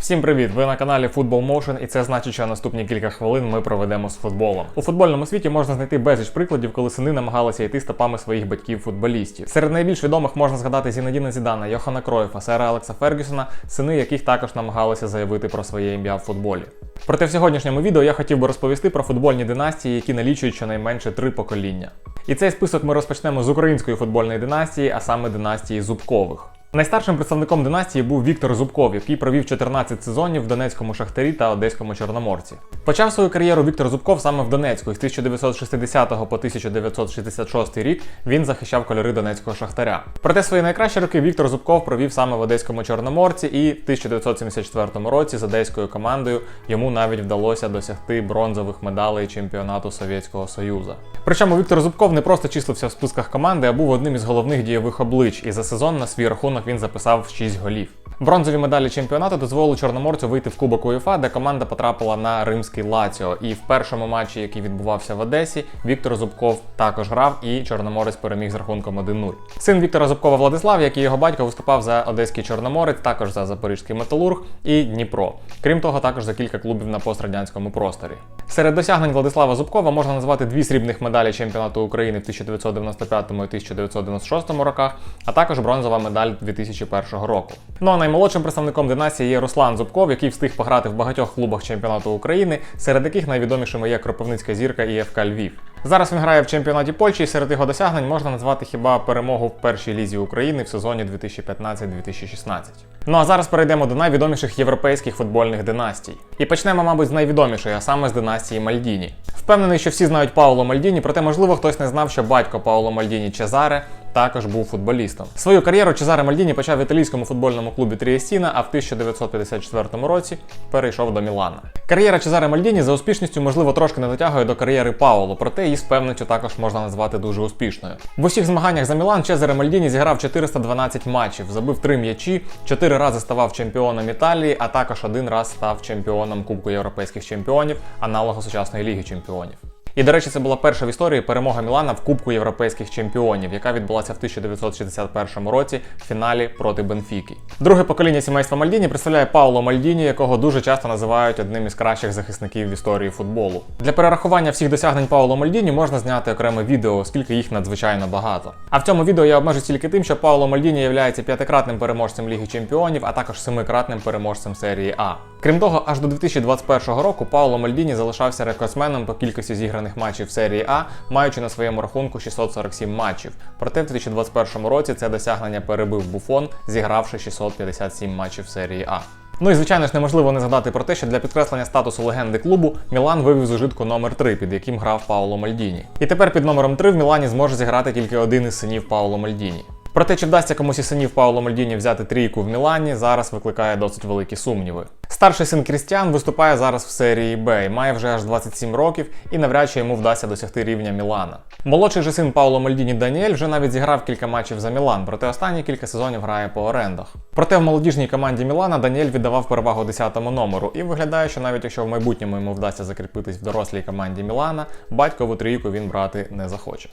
Всім привіт! Ви на каналі Football Motion і це значить, що наступні кілька хвилин ми проведемо з футболом. У футбольному світі можна знайти безліч прикладів, коли сини намагалися йти стопами своїх батьків-футболістів. Серед найбільш відомих можна згадати Зінедіна Зідана, Йохана Кройфа, Сера Алекса Фергюсона, сини яких також намагалися заявити про своє ім'я в футболі. Проте в сьогоднішньому відео я хотів би розповісти про футбольні династії, які налічують щонайменше три покоління. І цей список ми розпочнемо з української футбольної династії, а саме династії Зубкових. Найстаршим представником династії був Віктор Зубков, який провів 14 сезонів в Донецькому Шахтарі та Одеському Чорноморці. Почав свою кар'єру Віктор Зубков саме в Донецьку. і З 1960 по 1966 рік він захищав кольори Донецького Шахтаря. Проте свої найкращі роки Віктор Зубков провів саме в Одеському Чорноморці, і в 1974 році з одеською командою йому навіть вдалося досягти бронзових медалей чемпіонату Совєтського Союзу. Причому Віктор Зубков не просто числився в списках команди, а був одним із головних дієвих облич, і за сезон на свій рахунок він записав 6 голів. Бронзові медалі чемпіонату дозволили чорноморцю вийти в Кубок УЄФА, де команда потрапила на римський Лаціо. І в першому матчі, який відбувався в Одесі, Віктор Зубков також грав, і Чорноморець переміг з рахунком 1-0. Син Віктора Зубкова Владислав, як і його батько, виступав за Одеський Чорноморець, також за Запорізький Металург і Дніпро. Крім того, також за кілька клубів на пострадянському просторі. Серед досягнень Владислава Зубкова можна назвати дві срібних медалі чемпіонату України в 1995 і 1996 роках, а також бронзова медаль 2001 року. Ну а наймолодшим представником династії є Руслан Зубков, який встиг пограти в багатьох клубах чемпіонату України, серед яких найвідомішими є Кропивницька зірка і ФК Львів. Зараз він грає в чемпіонаті Польщі, і серед його досягнень можна назвати хіба перемогу в першій лізі України в сезоні 2015-2016. Ну а зараз перейдемо до найвідоміших європейських футбольних династій. І почнемо, мабуть, з найвідомішої, а саме з династії Мальдіні. Впевнений, що всі знають Пауло Мальдіні, проте, можливо, хтось не знав, що батько Пауло Мальдіні Чезаре також був футболістом. Свою кар'єру Чезаре Мальдіні почав в італійському футбольному клубі Тріестіна, а в 1954 році перейшов до Мілана. Кар'єра Чезаре Мальдіні за успішністю, можливо, трошки не дотягує до кар'єри Пауло, проте її з певністю також можна назвати дуже успішною. В усіх змаганнях за Мілан Чезаре Мальдіні зіграв 412 матчів, забив 3 м'ячі, 4 рази ставав чемпіоном Італії, а також один раз став чемпіоном Кубку європейських чемпіонів, аналогу сучасної ліги чемпіонів. І, до речі, це була перша в історії перемога Мілана в Кубку європейських чемпіонів, яка відбулася в 1961 році в фіналі проти Бенфіки. Друге покоління сімейства Мальдіні представляє Пауло Мальдіні, якого дуже часто називають одним із кращих захисників в історії футболу. Для перерахування всіх досягнень Пауло Мальдіні можна зняти окреме відео, оскільки їх надзвичайно багато. А в цьому відео я обмежусь тільки тим, що Пауло Мальдіні є п'ятикратним переможцем Ліги Чемпіонів, а також семикратним переможцем серії А. Крім того, аж до 2021 року Пауло Мальдіні залишався рекордсменом по кількості зіграних матчів в серії А, маючи на своєму рахунку 647 матчів. Проте в 2021 році це досягнення перебив Буфон, зігравши 657 матчів серії А. Ну і звичайно ж неможливо не згадати про те, що для підкреслення статусу легенди клубу Мілан вивів з ужитку номер 3, під яким грав Пауло Мальдіні. І тепер під номером 3 в Мілані зможе зіграти тільки один із синів Пауло Мальдіні. Проте, чи вдасться комусь із синів Пауло Мальдіні взяти трійку в Мілані, зараз викликає досить великі сумніви. Старший син Крістіан виступає зараз в серії Б, має вже аж 27 років, і навряд чи йому вдасться досягти рівня Мілана. Молодший же син Пауло Мальдіні Даніель вже навіть зіграв кілька матчів за Мілан, проте останні кілька сезонів грає по орендах. Проте в молодіжній команді Мілана Даніель віддавав перевагу 10-му номеру, і виглядає, що навіть якщо в майбутньому йому вдасться закріпитись в дорослій команді Мілана, батькову трійку він брати не захоче.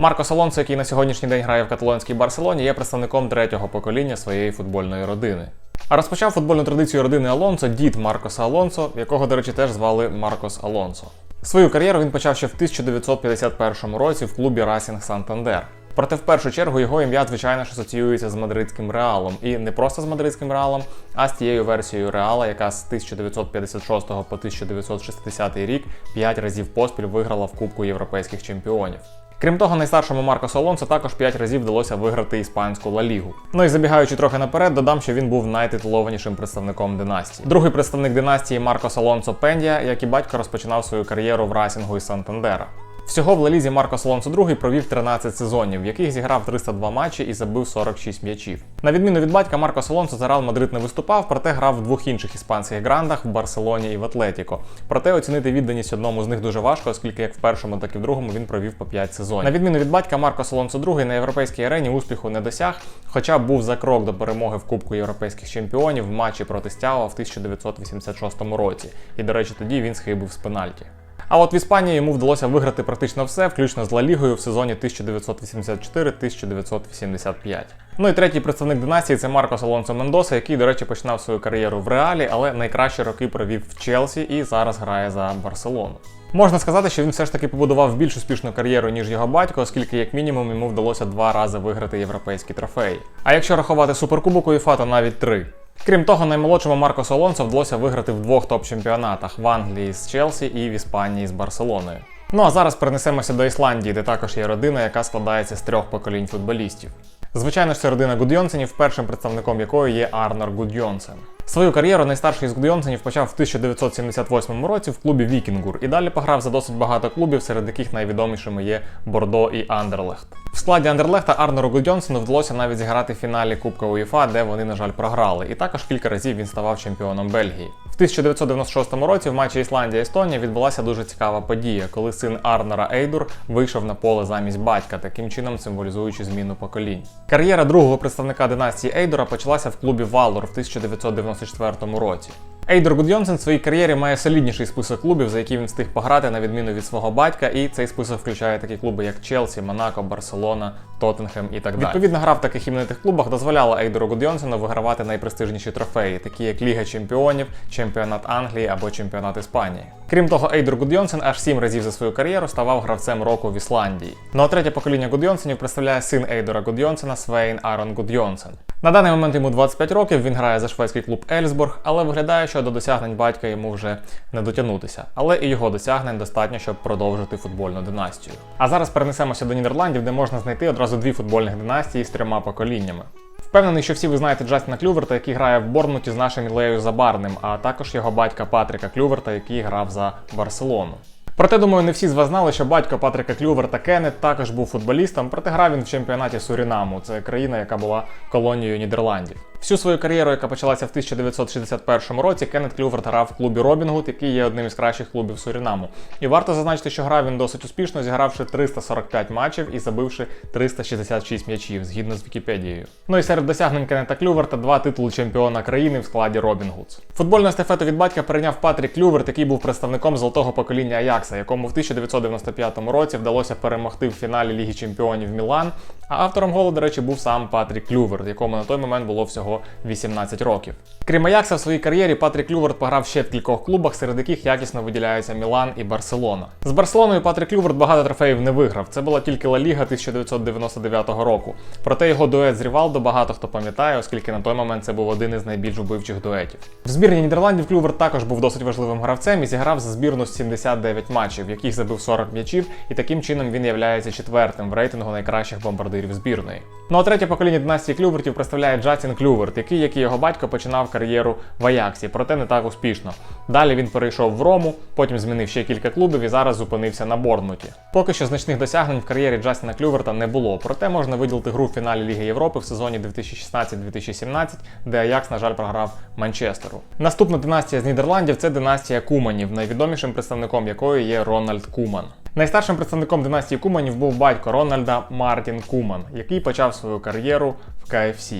Марко Алонсо, який на сьогоднішній день грає в каталонській Барселоні, є представником третього покоління своєї футбольної родини. А розпочав футбольну традицію родини Алонсо дід Маркоса Алонсо, якого, до речі, теж звали Маркос Алонсо. Свою кар'єру він почав ще в 1951 році в клубі Расінг Сантандер. Проте в першу чергу його ім'я, звичайно ж, асоціюється з мадридським реалом. І не просто з мадридським реалом, а з тією версією реала, яка з 1956 по 1960 рік 5 разів поспіль виграла в Кубку європейських чемпіонів. Крім того, найстаршому Марко Солонсо також 5 разів вдалося виграти іспанську Ла Лігу. Ну і забігаючи трохи наперед, додам, що він був найтитулованішим представником династії. Другий представник династії Марко Алонсо Пендія, як і батько розпочинав свою кар'єру в Расінгу і Сантандера. Всього в Лалізі Марко Алонсо II провів 13 сезонів, в яких зіграв 302 матчі і забив 46 м'ячів. На відміну від батька, Марко Алонсо за Реал Мадрид не виступав, проте грав в двох інших іспанських грандах в Барселоні і в Атлетіко. Проте оцінити відданість одному з них дуже важко, оскільки як в першому, так і в другому він провів по 5 сезонів. На відміну від батька, Марко Алонсо II на європейській арені успіху не досяг, хоча був за крок до перемоги в Кубку європейських чемпіонів в матчі проти Стява в 1986 році. І, до речі, тоді він схибив з пенальті. А от в Іспанії йому вдалося виграти практично все, включно з Ла Лігою в сезоні 1984-1985. Ну і третій представник династії це Маркос Алонсо Мендоса, який, до речі, починав свою кар'єру в Реалі, але найкращі роки провів в Челсі і зараз грає за Барселону. Можна сказати, що він все ж таки побудував більш успішну кар'єру, ніж його батько, оскільки, як мінімум, йому вдалося два рази виграти європейські трофеї. А якщо рахувати суперкубок УЄФА, то навіть три. Крім того, наймолодшому Маркосу Алонсо вдалося виграти в двох топ-чемпіонатах в Англії з Челсі і в Іспанії з Барселоною. Ну а зараз перенесемося до Ісландії, де також є родина, яка складається з трьох поколінь футболістів. Звичайно ж, це родина Гудйонсенів, першим представником якої є Арнор Гудйонсен. Свою кар'єру найстарший із Гудйонсенів почав в 1978 році в клубі Вікінгур і далі пограв за досить багато клубів, серед яких найвідомішими є Бордо і Андерлехт. В складі Андерлехта Арнору Гудьонсену вдалося навіть зіграти в фіналі Кубка УЄФА, де вони, на жаль, програли. І також кілька разів він ставав чемпіоном Бельгії. В 1996 році в матчі Ісландія-Естонія відбулася дуже цікава подія, коли син Арнера Ейдур вийшов на поле замість батька, таким чином символізуючи зміну поколінь. Кар'єра другого представника династії Ейдура почалася в клубі Валор в 1994 році. Ейдор Гудйонсен в своїй кар'єрі має солідніший список клубів, за які він встиг пограти на відміну від свого батька, і цей список включає такі клуби, як Челсі, Монако, Барселона, Тоттенхем і так далі. Відповідно, гра в таких іменитих клубах дозволяла Ейдору Гудйонсену вигравати найпрестижніші трофеї, такі як Ліга Чемпіонів, Чемпіонат Англії або Чемпіонат Іспанії. Крім того, Ейдор Гудйонсен аж сім разів за свою кар'єру ставав гравцем року в Ісландії. Ну а третє покоління Гудйонсенів представляє син Ейдора Гудйонсена Свейн Арон Гудйонсен. На даний момент йому 25 років, він грає за шведський клуб Ельсбург, але виглядає, що до досягнень батька йому вже не дотягнутися. Але і його досягнень достатньо, щоб продовжити футбольну династію. А зараз перенесемося до Нідерландів, де можна знайти одразу дві футбольних династії з трьома поколіннями. Впевнений, що всі ви знаєте Джастіна Клюверта, який грає в Борнмуті з нашим Ілею Забарним, а також його батька Патріка Клюверта, який грав за Барселону. Проте, думаю, не всі з вас знали, що батько Патріка Клюверта Кеннет також був футболістом, проте грав він в чемпіонаті Сурінаму. Це країна, яка була колонією Нідерландів. Всю свою кар'єру, яка почалася в 1961 році, Кеннет Клюверт грав в клубі Робінгуд, який є одним із кращих клубів Сурінаму. І варто зазначити, що грав він досить успішно, зігравши 345 матчів і забивши 366 м'ячів, згідно з Вікіпедією. Ну і серед досягнень Кеннета Клюверта два титули чемпіона країни в складі Робінгудс. Футбольну естафету від батька перейняв Патрік Клюверт, який був представником золотого покоління Аякса, якому в 1995 році вдалося перемогти в фіналі Ліги Чемпіонів Мілан. А автором голу, до речі, був сам Патрік Клюверт, якому на той момент було всього 18 років. Крім Аякса, в своїй кар'єрі Патрік Клюверт пограв ще в кількох клубах, серед яких якісно виділяються Мілан і Барселона. З Барселоною Патрік Клюверт багато трофеїв не виграв. Це була тільки Ла Ліга 1999 року. Проте його дует з Рівалдо багато хто пам'ятає, оскільки на той момент це був один із найбільш вбивчих дуетів. В збірні Нідерландів Клюверт також був досить важливим гравцем і зіграв за збірну з 79 матчів, в яких забив 40 м'ячів, і таким чином він являється четвертим в рейтингу найкращих бомбардирів збірної. Ну а третє покоління династії Клювертів представляє Джастін Клюверт, який, як і його батько, починав кар'єру в Аяксі, проте не так успішно. Далі він перейшов в Рому, потім змінив ще кілька клубів і зараз зупинився на Борнмуті. Поки що значних досягнень в кар'єрі Джастіна Клюверта не було, проте можна виділити гру в фіналі Ліги Європи в сезоні 2016-2017, де Аякс, на жаль, програв Манчестеру. Наступна династія з Нідерландів це династія Куманів, найвідомішим представником якої є Рональд Куман. Найстаршим представником династії Куманів був батько Рональда Мартін Куман, який почав свою кар'єру в КФС.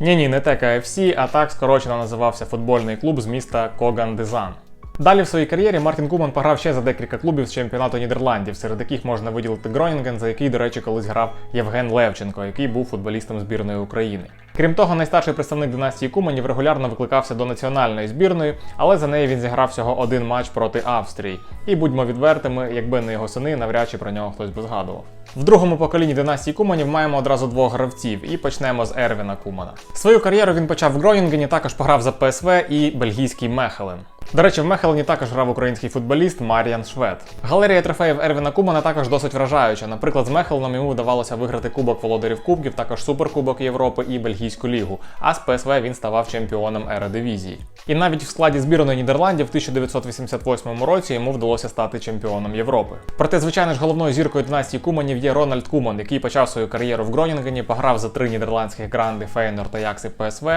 Ні, ні, не те КФС, а так скорочено називався футбольний клуб з міста Коган Дезан. Далі в своїй кар'єрі Мартін Куман пограв ще за декілька клубів з чемпіонату Нідерландів, серед яких можна виділити Гронінген, за який, до речі, колись грав Євген Левченко, який був футболістом збірної України. Крім того, найстарший представник династії Куманів регулярно викликався до національної збірної, але за неї він зіграв всього один матч проти Австрії. І будьмо відвертими, якби не його сини, навряд чи про нього хтось би згадував. В другому поколінні династії Куманів маємо одразу двох гравців, і почнемо з Ервіна Кумана. Свою кар'єру він почав в Гронінгені, також пограв за ПСВ і бельгійський Мехелен. До речі, в Мехелені також грав український футболіст Мар'ян Швед. Галерія трофеїв Ервіна Кумана також досить вражаюча. Наприклад, з Мехеленом йому вдавалося виграти Кубок володарів Кубків, також Суперкубок Європи і Бельгійську лігу. А з ПСВ він ставав чемпіоном Еродивізії. І навіть в складі збірної Нідерландів в 1988 році йому вдалося стати чемпіоном Європи. Проте, звичайно ж, головною зіркою династії Куманів є Рональд Куман, який почав свою кар'єру в Гронінгені, пограв за три нідерландських гранди Фейнор та Якси ПСВ.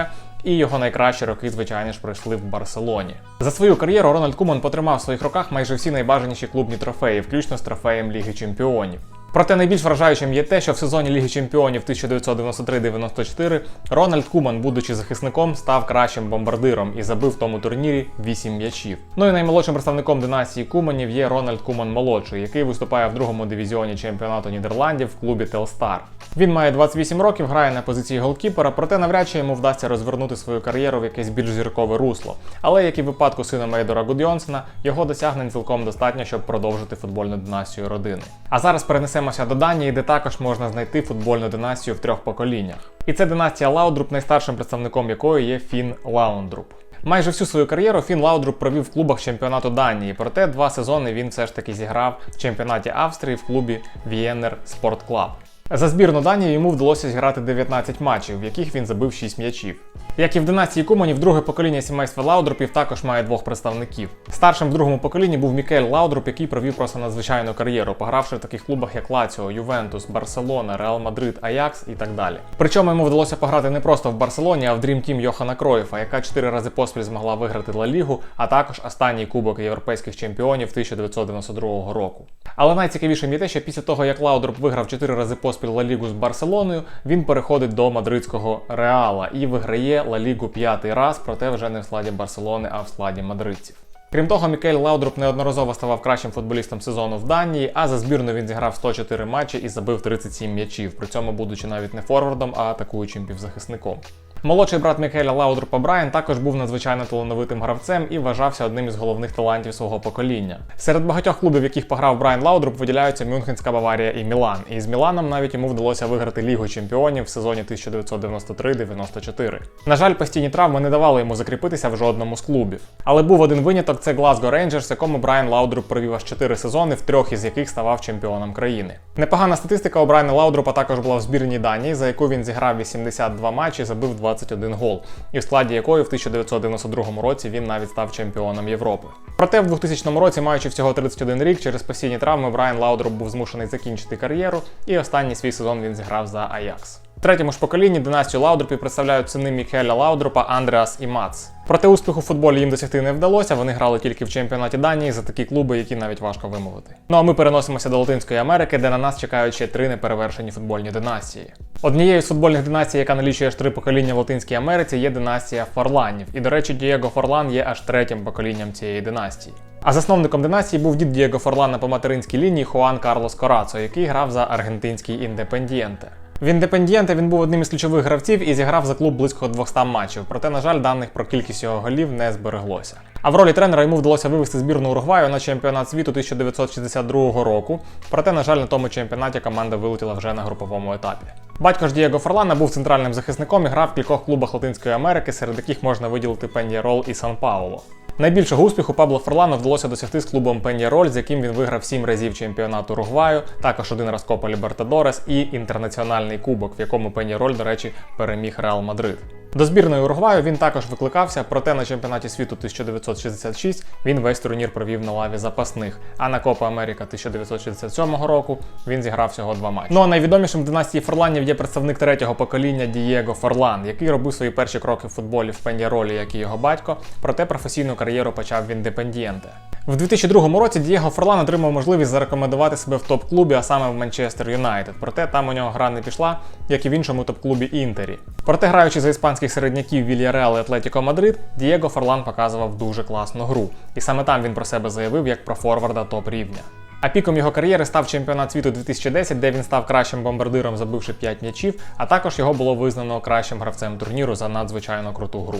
І його найкращі роки, звичайно ж, пройшли в Барселоні. За свою кар'єру Рональд Куман потримав в своїх руках майже всі найбажаніші клубні трофеї, включно з трофеєм Ліги Чемпіонів. Проте найбільш вражаючим є те, що в сезоні Ліги Чемпіонів 1993-94 Рональд Куман, будучи захисником, став кращим бомбардиром і забив в тому турнірі 8 м'ячів. Ну і наймолодшим представником династії Куманів є Рональд Куман молодший, який виступає в другому дивізіоні чемпіонату Нідерландів в клубі Телстар. Він має 28 років, грає на позиції голкіпера, проте навряд чи йому вдасться розвернути свою кар'єру в якесь більш зіркове русло. Але як і в випадку сина Мейдора Гудйонсена, його досягнень цілком достатньо, щоб продовжити футбольну династію родини. А зараз перенесемося до Данії, де також можна знайти футбольну династію в трьох поколіннях. І це династія Лаудруп, найстаршим представником якої є Фін Лаундруп. Майже всю свою кар'єру Фін Лаудруп провів в клубах чемпіонату Данії, проте два сезони він все ж таки зіграв в чемпіонаті Австрії в клубі Вієнер Спорт Клаб. За збірну Данії йому вдалося зіграти 19 матчів, в яких він забив 6 м'ячів. Як і в династії Куманів, друге покоління сімейства Лаудрупів також має двох представників. Старшим в другому поколінні був Мікель Лаудруп, який провів просто надзвичайну кар'єру, погравши в таких клубах, як Лаціо, Ювентус, Барселона, Реал Мадрид, Аякс і так далі. Причому йому вдалося пограти не просто в Барселоні, а в Dream Team Йохана Кроїфа, яка чотири рази поспіль змогла виграти Ла Лігу, а також останній кубок європейських чемпіонів 1992 року. Але найцікавішим є те, що після того, як Лаудруп виграв чотири рази поспіль Ла Лігу з Барселоною, він переходить до мадридського Реала і виграє Ла Лігу п'ятий раз, проте вже не в складі Барселони, а в складі мадридців. Крім того, Мікель Лаудруп неодноразово ставав кращим футболістом сезону в Данії, а за збірну він зіграв 104 матчі і забив 37 м'ячів, при цьому будучи навіть не форвардом, а атакуючим півзахисником. Молодший брат Мікеля Лаудрупа Брайан також був надзвичайно талановитим гравцем і вважався одним із головних талантів свого покоління. Серед багатьох клубів, в яких пограв Брайан Лаудруп, виділяються Мюнхенська Баварія і Мілан. І з Міланом навіть йому вдалося виграти Лігу чемпіонів в сезоні 1993-94. На жаль, постійні травми не давали йому закріпитися в жодному з клубів. Але був один виняток це Глазго Рейнджерс, якому Брайан Лаудруп провів аж 4 сезони, в трьох із яких ставав чемпіоном країни. Непогана статистика у Брайана Лаудрупа також була в збірній Данії, за яку він зіграв 82 матчі, забив 21 гол, і в складі якої в 1992 році він навіть став чемпіоном Європи. Проте в 2000 році, маючи всього 31 рік, через постійні травми Брайан Лаудруп був змушений закінчити кар'єру, і останній свій сезон він зіграв за Аякс. В третьому ж поколінні династію Лаудрупів представляють сини Мікеля Лаудрупа, Андреас і Мац. Проте успіху в футболі їм досягти не вдалося. Вони грали тільки в чемпіонаті Данії за такі клуби, які навіть важко вимовити. Ну а ми переносимося до Латинської Америки, де на нас чекають ще три неперевершені футбольні династії. Однією з футбольних династій, яка налічує аж три покоління в Латинській Америці, є династія Форланів. І, до речі, Дієго Форлан є аж третім поколінням цієї династії. А засновником династії був дід Дієго Форлана по материнській лінії Хуан Карлос Корацо, який грав за аргентинський індепендієнте. В Індепендієнте він був одним із ключових гравців і зіграв за клуб близько 200 матчів. Проте, на жаль, даних про кількість його голів не збереглося. А в ролі тренера йому вдалося вивести збірну Уругваю на чемпіонат світу 1962 року. Проте, на жаль, на тому чемпіонаті команда вилетіла вже на груповому етапі. Батько ж Дієго Форлана був центральним захисником і грав в кількох клубах Латинської Америки, серед яких можна виділити Пен'єрол і Сан Пауло. Найбільшого успіху Пабло Форлану вдалося досягти з клубом Пен'єроль, з яким він виграв сім разів чемпіонат Уругваю, також один раз Копа Лібертадорес і інтернаціональний кубок, в якому Пен'єроль, до речі, переміг Реал Мадрид. До збірної Уругваю він також викликався, проте на чемпіонаті світу 1966 він весь турнір провів на лаві запасних. А на Копа Америка 1967 року він зіграв всього два матчі. Ну а найвідомішим в династії Форланів є представник третього покоління Дієго Форлан, який робив свої перші кроки в футболі в Пен'яролі, як і його батько, проте професійну кар'єру почав в Індепендієнте. В 2002 році Дієго Форлан отримав можливість зарекомендувати себе в топ-клубі, а саме в Манчестер Юнайтед. Проте там у нього гра не пішла, як і в іншому топ-клубі Інтері. Проте, граючи за іспанських середняків Вільяреал і Атлетіко Мадрид, Дієго Форлан показував дуже класну гру. І саме там він про себе заявив як про форварда топ-рівня. А піком його кар'єри став чемпіонат світу 2010, де він став кращим бомбардиром, забивши 5 м'ячів, а також його було визнано кращим гравцем турніру за надзвичайно круту гру.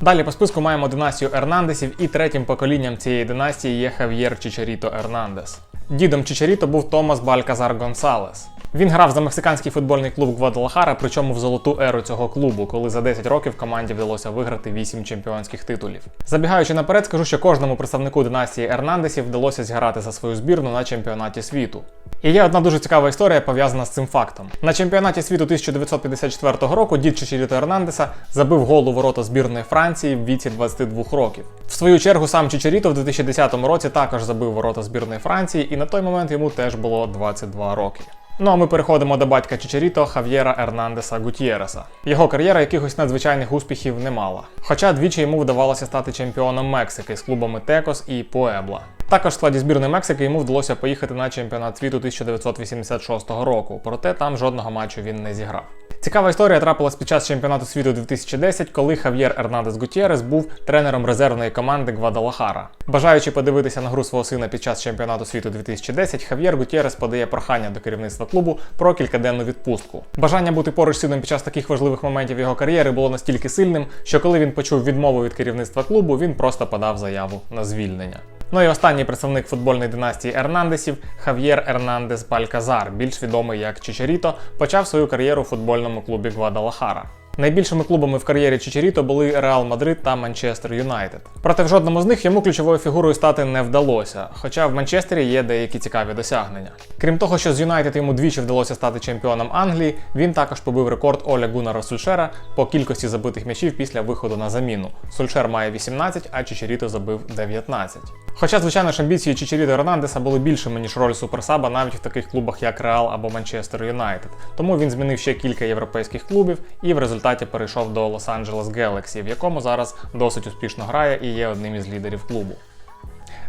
Далі по списку маємо династію Ернандесів, і третім поколінням цієї династії є Хав'єр Чичаріто Ернандес. Дідом Чичаріто був Томас Бальказар Гонсалес. Він грав за мексиканський футбольний клуб Гвадалахара, причому в золоту еру цього клубу, коли за 10 років команді вдалося виграти 8 чемпіонських титулів. Забігаючи наперед, скажу, що кожному представнику династії Ернандесів вдалося зіграти за свою збірну на чемпіонаті світу. І є одна дуже цікава історія пов'язана з цим фактом. На чемпіонаті світу 1954 року дід Чичаріто Ернандеса забив гол у ворота збірної Франції в віці 22 років. В свою чергу сам Чичаріто в 2010 році також забив ворота збірної Франції, і на той момент йому теж було 22 роки. Ну а ми переходимо до батька Чичеріто Хав'єра Ернандеса Гутєреса. Його кар'єра якихось надзвичайних успіхів не мала. Хоча двічі йому вдавалося стати чемпіоном Мексики з клубами Текос і Пуебла. Також в складі збірної Мексики йому вдалося поїхати на чемпіонат світу 1986 року, проте там жодного матчу він не зіграв. Цікава історія трапилась під час чемпіонату світу 2010, коли Хав'єр Ернандес Гутєрес був тренером резервної команди Гвадалахара. Бажаючи подивитися на гру свого сина під час чемпіонату світу 2010, Хав'єр Гутєрес подає прохання до керівництва клубу про кількаденну відпустку. Бажання бути поруч сином під час таких важливих моментів його кар'єри було настільки сильним, що коли він почув відмову від керівництва клубу, він просто подав заяву на звільнення. Ну і останній представник футбольної династії Ернандесів Хав'єр Ернандес Бальказар, більш відомий як Чичеріто, почав свою кар'єру у футбольному клубі Гвадалахара. Найбільшими клубами в кар'єрі Чичеріто були Реал Мадрид та Манчестер Юнайтед. Проте в жодному з них йому ключовою фігурою стати не вдалося, хоча в Манчестері є деякі цікаві досягнення. Крім того, що з Юнайтед йому двічі вдалося стати чемпіоном Англії, він також побив рекорд Оля Гунара Сульшера по кількості забитих м'ячів після виходу на заміну. Сульшер має 18, а Чичеріто забив 19. Хоча, звичайно ж, амбіції Чичеріто Ернандеса були більшими, ніж роль суперсаба навіть в таких клубах, як Реал або Манчестер Юнайтед. Тому він змінив ще кілька європейських клубів і в результаті перейшов до Лос-Анджелес Galaxy, в якому зараз досить успішно грає і є одним із лідерів клубу.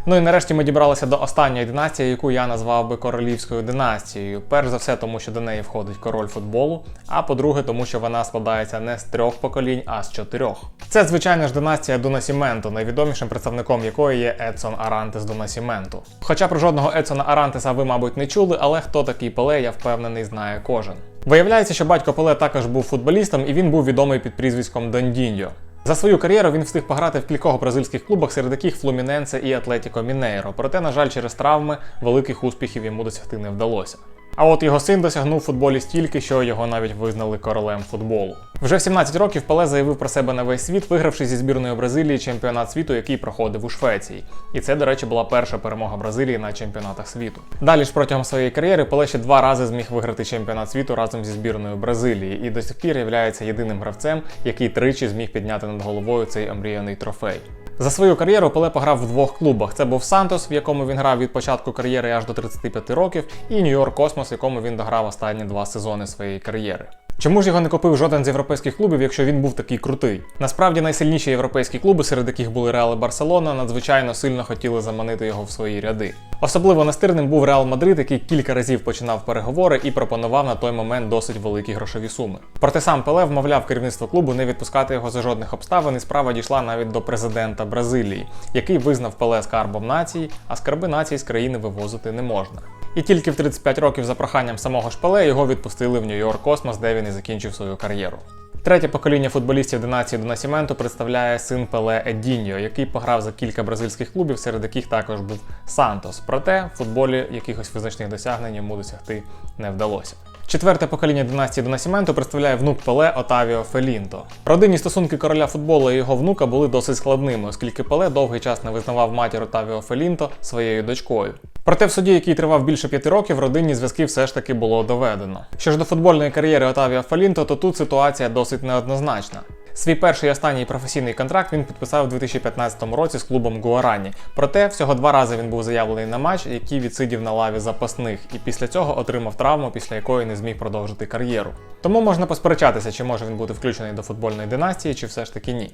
Ну і нарешті ми дібралися до останньої династії, яку я назвав би королівською династією. Перш за все, тому що до неї входить король футболу, а по-друге, тому що вона складається не з трьох поколінь, а з чотирьох. Це, звичайно ж, династія Донасіменто, найвідомішим представником якої є Едсон Арантес Донасіменто. Хоча про жодного Едсона Арантеса ви, мабуть, не чули, але хто такий Пеле, я впевнений, знає кожен. Виявляється, що батько Пеле також був футболістом, і він був відомий під прізвиськом Дондіньо. За свою кар'єру він встиг пограти в кількох бразильських клубах, серед яких Флуміненце і Атлетіко Мінейро. Проте, на жаль, через травми великих успіхів йому досягти не вдалося. А от його син досягнув футболі стільки, що його навіть визнали королем футболу. Вже в 17 років Пеле заявив про себе на весь світ, вигравши зі збірною Бразилії чемпіонат світу, який проходив у Швеції. І це, до речі, була перша перемога Бразилії на чемпіонатах світу. Далі ж протягом своєї кар'єри Пеле ще два рази зміг виграти чемпіонат світу разом зі збірною Бразилії, і до сих пір є єдиним гравцем, який тричі зміг підняти над головою цей омріяний трофей. За свою кар'єру Пеле пограв в двох клубах. Це був Сантос, в якому він грав від початку кар'єри аж до 35 років, і Нью-Йорк Космос, якому він дограв останні два сезони своєї кар'єри. Чому ж його не купив жоден з європейських клубів, якщо він був такий крутий? Насправді найсильніші європейські клуби, серед яких були Реал і Барселона, надзвичайно сильно хотіли заманити його в свої ряди. Особливо настирним був Реал Мадрид, який кілька разів починав переговори і пропонував на той момент досить великі грошові суми. Проте сам Пеле вмовляв керівництво клубу не відпускати його за жодних обставин, і справа дійшла навіть до президента Бразилії, який визнав Пеле скарбом нації, а скарби нації з країни вивозити не можна. І тільки в 35 років за проханням самого Шпеле його відпустили в Нью-Йорк Космос, де він і закінчив свою кар'єру. Третє покоління футболістів династії до Насіменту представляє син Пеле Едіньо, який пограв за кілька бразильських клубів, серед яких також був Сантос. Проте в футболі якихось визначних досягнень йому досягти не вдалося. Четверте покоління династії до Насіменту представляє внук Пеле Отавіо Фелінто. Родинні стосунки короля футболу і його внука були досить складними, оскільки Пеле довгий час не визнавав матір Отавіо Фелінто своєю дочкою. Проте в суді, який тривав більше п'яти років, родинні зв'язки все ж таки було доведено. Що ж до футбольної кар'єри Отавіо Фелінто, то тут ситуація досить неоднозначна. Свій перший і останній професійний контракт він підписав у 2015 році з клубом Гуарані. Проте всього два рази він був заявлений на матч, який відсидів на лаві запасних, і після цього отримав травму, після якої не зміг продовжити кар'єру. Тому можна посперечатися, чи може він бути включений до футбольної династії, чи все ж таки ні.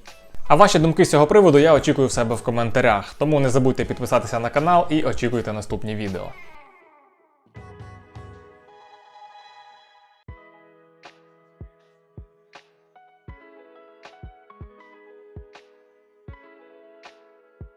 А ваші думки з цього приводу я очікую в себе в коментарях, тому не забудьте підписатися на канал і очікуйте наступні відео.